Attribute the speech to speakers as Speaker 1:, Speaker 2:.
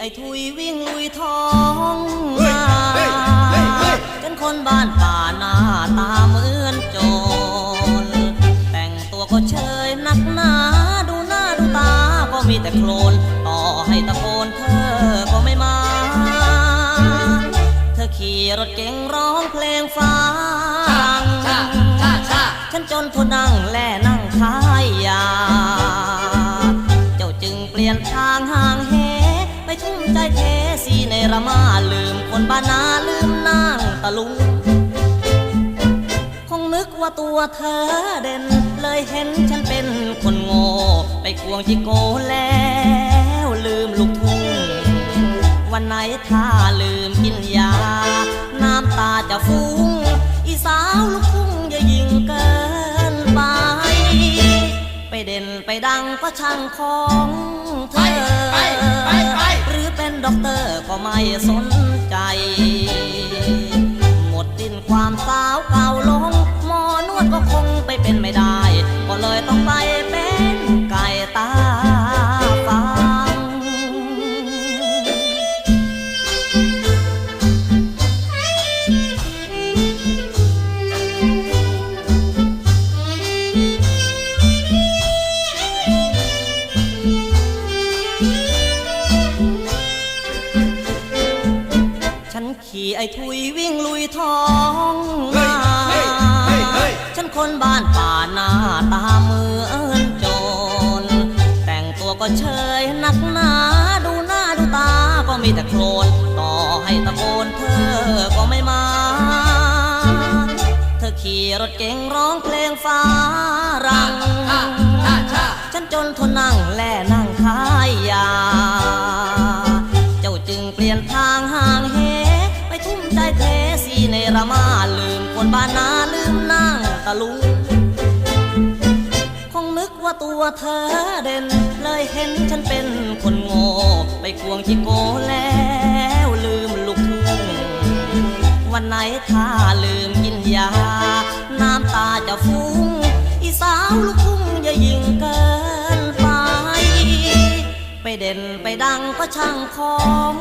Speaker 1: อ้ทุยวิ่งลุยท้องนาจนคนบ้านป่าหน้าตาเหมือนโจร แต่งตัวก็เชยนักหนา ดูหน้าดูตาก็มีแต่โคลน ต่อให้ตะโกนเธอก็ไม่มา เธอขี่รถเก๋งร้องเพลงฟังฉันจนทนนั่งแล่นั่ง บ้านนาลืมนางตะลุง คงนึกว่าตัวเธอเด่น เลยเห็นฉันเป็นคนโง่ ไปควงจิโกแล้วลืมลูกทุ่ง วันไหนถ้าลืมกินยา น้ำตาจะฟุ้ง อีสาวลูกทุ่งอย่ายิงเกินไป ไปเด่นไปดังก็ช่างของเธอ
Speaker 2: ไปไปไป
Speaker 1: หรือเป็นด็อกเตอร์ก็ไม่สน ขี่ไอ้ทุยวิ่งลุยท้องนาฉันคนบ้านป่าหน้าตาเหมือนโจร แต่งตัวก็เชยนักหนา ดูหน้าดูตาก็มีแต่โคลน ต่อให้ตะโกนเธอก็ไม่มา เธอขี่รถเก๋งร้องเพลงฟ้ารัง ฉันจนทนนั่งแล่นั่งขายยา เจ้าจึงเปลี่ยนทางห่างเห ไปทุ่มใจเทสีในระมาลืมคนบ้านนาลืมนางตะลุงคงนึกว่าตัวเธอเด่น เลยเห็นฉันเป็นคนโง่ไปควงจิโกแล้วลืมลูกทุ่งวันไหนถ้าลืมกินยา น้ำตาจะฟุ้งอีสาวลูกทุ่งอย่ายิงเกินไป ไปเด่นไปดังก็ช่างของ